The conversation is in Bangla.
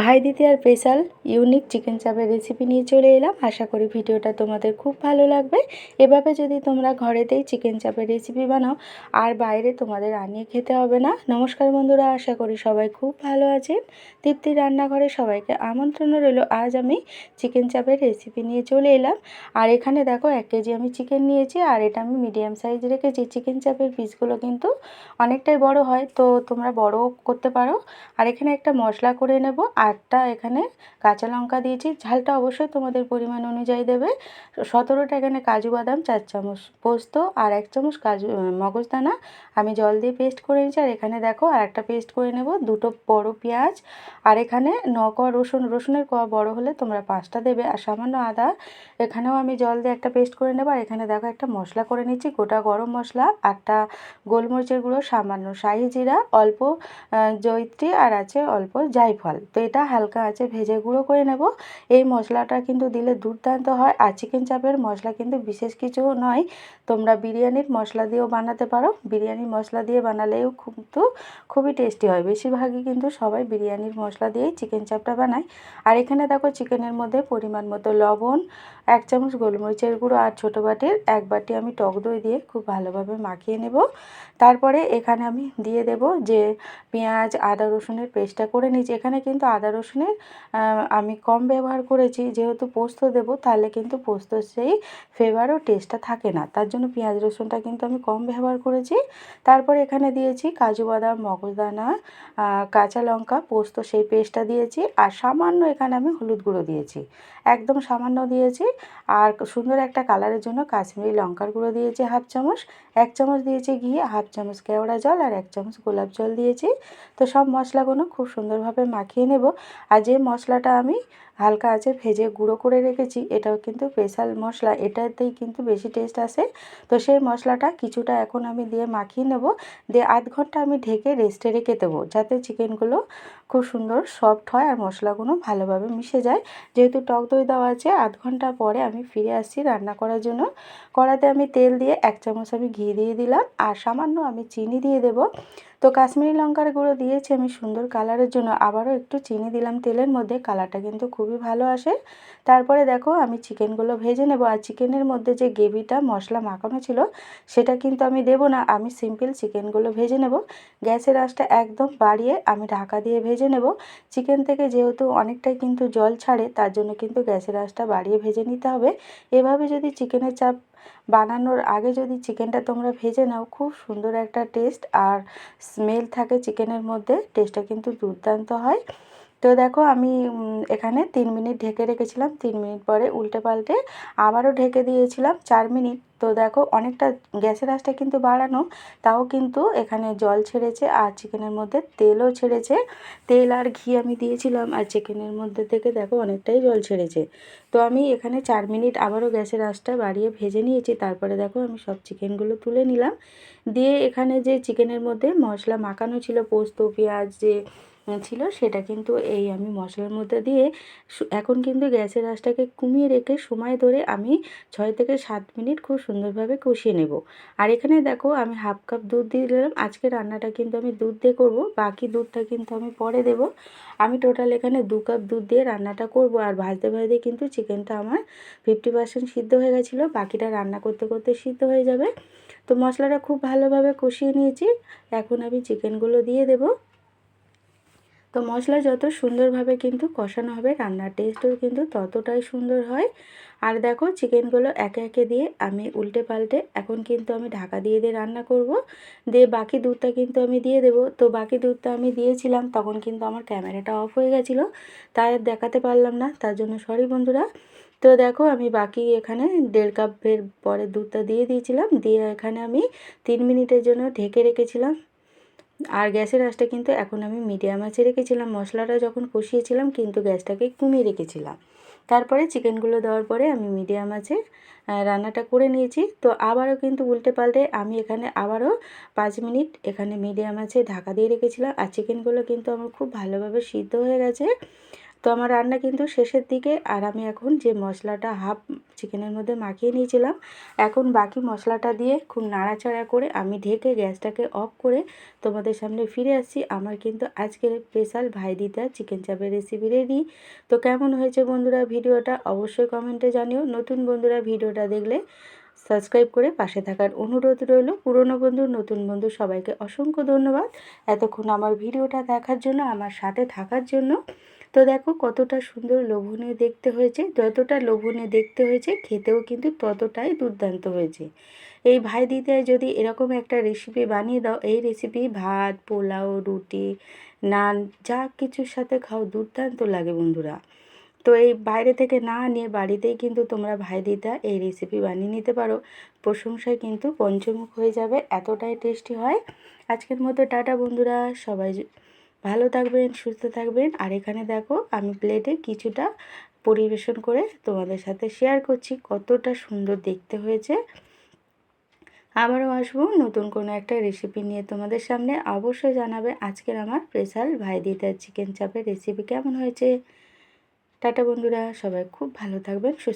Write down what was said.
ভাই দ্বিতীয়ার স্পেশাল ইউনিক চিকেন চাপের রেসিপি নিয়ে চলে এলাম। আশা করি ভিডিওটা তোমাদের খুব ভালো লাগবে। এভাবে যদি তোমরা ঘরেতেই চিকেন চাপের রেসিপি বানাও, আর বাইরে তোমাদের আনিয়ে খেতে হবে না। নমস্কার বন্ধুরা, আশা করি সবাই খুব ভালো আছেন। তৃপ্তি রান্নাঘরে সবাইকে আমন্ত্রণ রইল। আজ আমি চিকেন চাপের রেসিপি নিয়ে চলে এলাম। আর এখানে দেখো, এক কেজি আমি চিকেন নিয়েছি, আর এটা আমি মিডিয়াম সাইজ রেখেছি। চিকেন চাপের পিসগুলো কিন্তু অনেকটাই বড় হয়, তো তোমরা বড় করতে পারো। আর এখানে একটা মশলা করে নেব। আটটা এখানে কাঁচা লঙ্কা দিয়েছি। ঝালটা অবশ্যই তোমাদের পরিমাণ অনুযায়ী দেবে। সতেরোটা এখানে কাজু বাদাম, চার চামচ পোস্ত আর এক চামচ কাজু মগজদানা আমি জল দিয়ে পেস্ট করে নিয়েছি। আর এখানে দেখো আর একটা পেস্ট করে নেব, দুটো বড় পেঁয়াজ। আর এখানে ন কোয়া রসুন, রসুনের কোয়া বড় হলে তোমরা পাঁচটা দেবে। আর সামান্য আদা। এখানেও আমি জল দিয়ে একটা পেস্ট করে নেব। আর এখানে দেখো একটা মশলা করে নিচ্ছি, গোটা গরম মশলা। আটটা গোলমরিচের গুঁড়ো সামান্য। শাহি জিরা, অল্প জৈত্রী আর আছে অল্প জায়ফল। তো হালকা আছে ভেজে গুঁড়ো করে নেব। এই মশলাটা কিন্তু দিলে দুর্দান্ত হয় আর চিকেন চাপের মশলা কিন্তু বিশেষ কিছু নয়। তোমরা বিরিয়ানির মশলা দিয়েও বানাতে পারো। বিরিয়ানির মশলা দিয়ে বানালেও কিন্তু খুবই টেস্টি হয়। বেশিরভাগই কিন্তু সবাই বিরিয়ানির মশলা দিয়েই চিকেন চাপটা বানায়। আর এখানে দেখো চিকেনের মধ্যে পরিমাণ মতো লবণ এক চামচ গোলমরিচের গুঁড়ো আর ছোটো বাটির এক বাটি আমি টক দই দিয়ে খুব ভালোভাবে মাখিয়ে নেব। তারপরে এখানে আমি দিয়ে দেব যে পেঁয়াজ, আদা, রসুনের পেস্টটা করে নিয়েছি। এখানে কিন্তু আদা, রসুনের আমি কম ব্যবহার করেছি। যেহেতু পোস্ত দেব, তাহলে কিন্তু পোস্ত সেই ফ্লেভার ও টেস্টটা থাকে না। তার জন্য পেঁয়াজ, রসুনটা কিন্তু আমি কম ব্যবহার করেছি। তারপরে এখানে দিয়েছি কাজু বাদাম, মগজদানা কাঁচা লঙ্কা, পোস্ত সেই পেস্টটা দিয়েছি। আর সামান্য এখানে আমি হলুদ গুঁড়ো দিয়েছি। একদম সামান্য দিয়েছি। আর সুন্দর একটা কালারের জন্য কাশ্মীরি লঙ্কার গুঁড়ো দিয়েছি হাফ চামচ, এক চামচ দিয়েছি ঘি, হাফ চামচ কেওড়া জল আর এক চামচ গোলাপ জল দিয়েছি। তো সব মশলাগুলো খুব সুন্দরভাবে মাখিয়ে নেব। আর যে মশলাটা আমি হালকা আছে ভেজে গুঁড়ো করে রেখেছি। এটাও কিন্তু স্পেশাল মশলা। এটাতেই কিন্তু বেশি টেস্ট আসে। তো সেই মশলাটা কিছুটা এখন আমি দিয়ে মাখিয়ে নেব। দিয়ে আধ ঘণ্টা আমি ঢেকে রেস্টে রেখে দেবো, যাতে চিকেনগুলো খুব সুন্দর সফট হয় আর মশলাগুলো ভালোভাবে মিশে যায়। যেহেতু টক দই দেওয়া আছে, আধ ঘণ্টা পরে আমি ফিরে আসছি রান্না করার জন্য। কড়াতে আমি তেল দিয়ে এক চামচ আমি ঘি দিয়ে দিলাম। আর সামান্য আমি চিনি দিয়ে দেব। তো কাশ্মীরি লঙ্কার গুঁড়ো দিয়েছি আমি সুন্দর কালারের জন্য। আবারও একটু চিনি দিলাম তেলের মধ্যে, কালারটা কিন্তু খুবই ভালো আসে। তারপরে দেখো আমি চিকেনগুলো ভেজে নেব। আর চিকেনের মধ্যে যে গ্রেভিটা, মশলা মাখানো ছিল, সেটা কিন্তু আমি দেব না। আমি সিম্পল চিকেনগুলো ভেজে নেব। গ্যাসের আঁচটা একদম বাড়িয়ে আমি ঢাকা দিয়ে ভেজে নেব। চিকেন থেকে যেহেতু অনেকটাই কিন্তু জল ছাড়ে, তার জন্য কিন্তু গ্যাসের আঁচটা বাড়িয়ে ভেজে নিতে হবে। এভাবে যদি চিকেনের চাপ বানানোর আগে যদি চিকেনটা তোমরা ভেজে নাও, খুব সুন্দর একটা টেস্ট আর স্মেল থাকে চিকেনের মধ্যে, টেস্টটা কিন্তু দুর্দান্ত হয়। তো দেখো আমি এখানে তিন মিনিট ঢেকে রেখেছিলাম। তিন মিনিট পরে উল্টে পাল্টে আবারও ঢেকে দিয়েছিলাম চার মিনিট। তো দেখো অনেকটা গ্যাসের আঁচটা কিন্তু বাড়ানো, তাও কিন্তু এখানে জল ছেড়েছে আর চিকেনের মধ্যে তেলও ছেড়েছে। তেল আর ঘি আমি দিয়েছিলাম আর চিকেনের মধ্যে থেকে দেখো অনেকটাই জল ছেড়েছে। তো আমি এখানে চার মিনিট আবারও গ্যাসের আঁচটা বাড়িয়ে ভেজে নিয়েছি, তারপরে দেখো আমি সব চিকেনগুলো তুলে নিলাম। দিয়ে এখানে যে চিকেনের মধ্যে মশলা মাখানো ছিল পোস্ত, পেঁয়াজ, যে ছিল, সেটা কিন্তু এই আমি মশলার মধ্যে দিয়ে এখন কিন্তু গ্যাসের আঁচটাকে কমিয়ে রেখে সময় ধরে আমি ছয় থেকে সাত মিনিট খুব সুন্দরভাবে কষিয়ে নেব। আর এখানে দেখো, আমি হাফ কাপ দুধ দিয়ে দিলাম। আজকে রান্নাটা কিন্তু আমি দুধ দিয়ে করব, বাকি দুধটা কিন্তু আমি পরে দেব। আমি টোটাল এখানে দু কাপ দুধ দিয়ে রান্নাটা করব, আর ভাজতে ভাজতে কিন্তু চিকেনটা আমার ফিফটি পার্সেন্ট সিদ্ধ হয়ে গেছিল, বাকিটা রান্না করতে করতে সিদ্ধ হয়ে যাবে। তো মশলাটা খুব ভালোভাবে কষিয়ে নিয়েছি। এখন আমি চিকেনগুলো দিয়ে দেবো। তো মশলা যত সুন্দরভাবে কিন্তু কষানো হবে, রান্নার টেস্টও কিন্তু ততটাই সুন্দর হয়। আর দেখো চিকেনগুলো একে একে দিয়ে আমি উল্টে পাল্টে এখন কিন্তু আমি ঢাকা দিয়ে দিয়ে রান্না করব। দিয়ে বাকি দুধটা কিন্তু আমি দিয়ে দেবো। তো বাকি দুধটা আমি দিয়েছিলাম, তখন কিন্তু আমার ক্যামেরাটা অফ হয়ে গেছিল। তাই আর দেখাতে পারলাম না, তার জন্য সরি বন্ধুরা। তো দেখো, আমি বাকি এখানে দেড় কাপের পরে দুধটা দিয়ে দিয়েছিলাম। দিয়ে এখানে আমি তিন মিনিটের জন্য ঢেকে রেখেছিলাম। আর গ্যাসের আঁচটা কিন্তু এখন আমি মিডিয়াম আঁচে রেখেছিলাম। মশলাটা যখন কষিয়েছিলাম কিন্তু গ্যাসটাকে কমিয়ে রেখেছিলাম। তারপরে চিকেনগুলো দেওয়ার পরে আমি মিডিয়াম আছে রান্নাটা করে নিয়েছি। তো আবারও কিন্তু উল্টে পাল্টে আমি এখানে আবারও পাঁচ মিনিট এখানে মিডিয়াম আছে ঢাকা দিয়ে রেখেছিলাম। আর চিকেনগুলো কিন্তু আমার খুব ভালোভাবে সিদ্ধ হয়ে গেছে। তো আমার রান্না কিন্তু শেষের দিকে, আর আমি এখন যে মশলাটা হাফ চিকেনের মধ্যে মাখিয়ে নিয়েছিলাম, এখন বাকি মশলাটা দিয়ে খুব নাড়াচাড়া করে আমি ঢেকে গ্যাসটাকে অফ করে তোমাদের সামনে ফিরে আসছি। আমার কিন্তু আজকের স্পেশাল ভাইদিতা চিকেন চাপের রেসিপি রেডি। তো কেমন হয়েছে বন্ধুরা ভিডিওটা অবশ্যই কমেন্টে জানিও। নতুন বন্ধুরা ভিডিওটা দেখলে সাবস্ক্রাইব করে পাশে থাকার অনুরোধ রইল। পুরনো বন্ধু, নতুন বন্ধু, সবাইকে অসংখ্য ধন্যবাদ। এতক্ষণ আমার ভিডিওটা দেখার জন্য, আমার সাথে থাকার জন্য। তো দেখো কতটা সুন্দর লোভনীয় দেখতে হয়েছে। যতটা লোভনীয় দেখতে হয়েছে, খেতেও কিন্তু ততটাই দুর্দান্ত হয়েছে। এই ভাই দিতে যদি এরকম একটা রেসিপি বানিয়ে দাও, এই রেসিপি ভাত, পোলাও, রুটি, নান, যা কিছুর সাথে খাও, দুর্দান্ত লাগে বন্ধুরা। তো এই বাইরে থেকে না নিয়ে বাড়িতেই কিন্তু তোমরা ভাই দিদা এই রেসিপি বানিয়ে নিতে পারো। প্রশংসায় কিন্তু পঞ্চমুখ হয়ে যাবে, এতটাই টেস্টি হয়। আজকের মতো টাটা বন্ধুরা, সবাই ভালো থাকবেন, সুস্থ থাকবেন। আর এখানে দেখো, আমি প্লেটে কিছুটা পরিবেশন করে তোমাদের সাথে শেয়ার করছি, কতটা সুন্দর দেখতে হয়েছে। আবারও আসব নতুন কোনো একটা রেসিপি নিয়ে তোমাদের সামনে। অবশ্যই জানাবে আজকের আমার স্পেশাল ভাই দিদার চিকেন চাপের রেসিপি কেমন হয়েছে। টাটা বন্ধুরা সবাই খুব ভালো থাকবেন সুস্থ